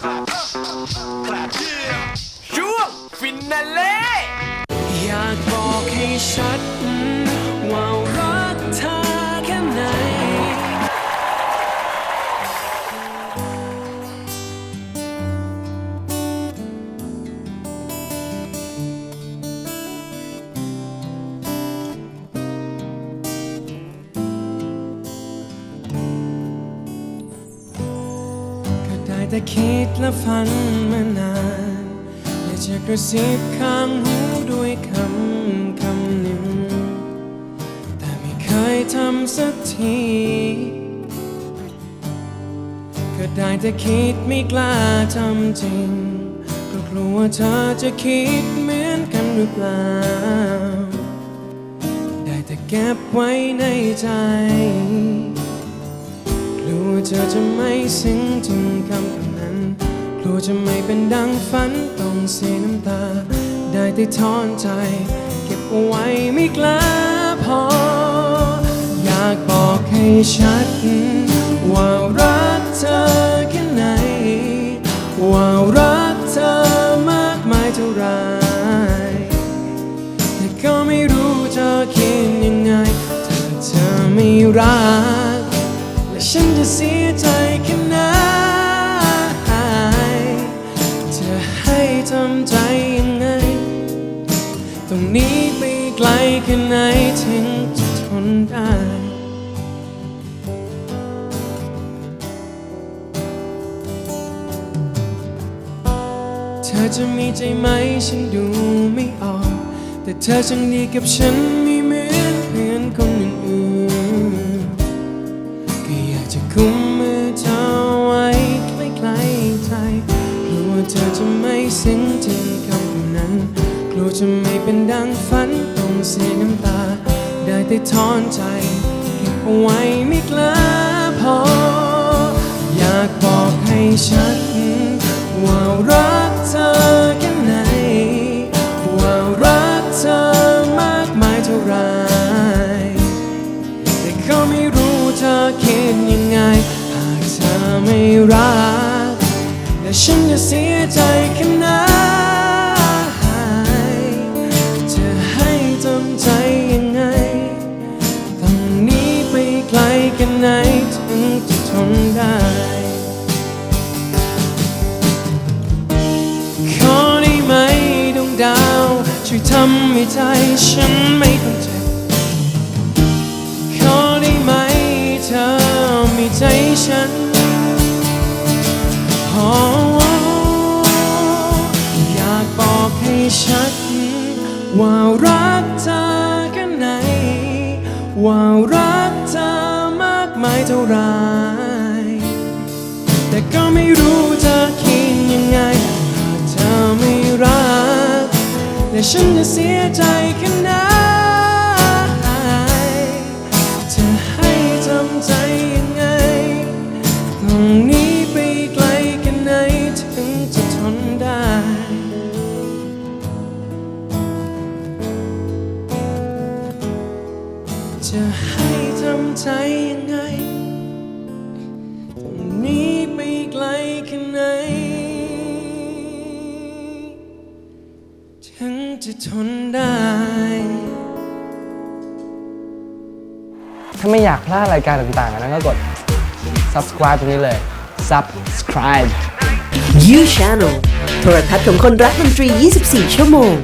ช่วงฟินาเล่อยากบอกให้ชัด แต่คิดและฝันมานานอยากจะกระซิบข้างหูด้วยคำคำหนึ่ง แต่ไม่เคยทำสักทีก็ได้แต่คิดไม่กล้าทำจริงก็กลัวเธอจะคิดเหมือนกันหรือเปล่า ได้แต่เก็บไว้ในใจ ลัวเธอจะไม่ซึ้งถึงคำคำนั้นกลัวจะไม่เป็นดังฝันต้องเสียน้ำตา ได้แต่ถอนใจ เก็บเอาไว้ไม่กล้าพอ อยากบอกให้ชัด ว่ารักเธอแค่ไหน ว่ารักเธอมากมายเท่าไรแต่ก็ไม่รู้จะคิดยังไงถ้าเธอไม่รัก ฉันจะเสียใจแค่ไหนจะให้ทำใจยังไง ตรงนี้ไปไกลแค่ไหนถึงจะทนได้เธอจะมีใจไหมฉันดูไม่ออก แต่เธอช่างดีกับฉันไม่เหมือน จะไม่เป็นดังฝันต้องเสียน้ำตา ได้แต่ถอนใจ เก็บเอาไว้ไม่กล้าพอ อยากบอกให้ชัด ว่ารักเธอแค่ไหน ว่ารักเธอมากมายเท่าไร แต่ก็ไม่รู้เธอคิดยังไง หากเธอไม่รัก และฉันจะเสียใจแค่ไหน ถึงจะทนได้ ขอได้ไหมดวงดาว ช่วยทำให้ใจฉันไม่ต้องเจ็บ ขอได้ไหมเธอมีใจฉันโอ้อยากบอกให้ชัด ว่ารักเธอแค่ไหน ว่ารักเธอ เท่าไร แต่ก็ไม่รู้จะคิดยังไง หากเธอไม่รัก และฉันจะเสียใจแค่ไหนจะให้ทำใจยังไงตรงนี้ไปไกลแค่ไหนถึงจะทนได้จะให้ทำใจยังไง นี้ไปไกลแค่ไหนถึงจะทนได้ ถ้าไม่อยากพลาดรายการต่างๆนะก็กด subscribe ตรงนี้เลย subscribe You Channel โทรทัศน์ของคนรักดนตรี 24 ชั่วโมง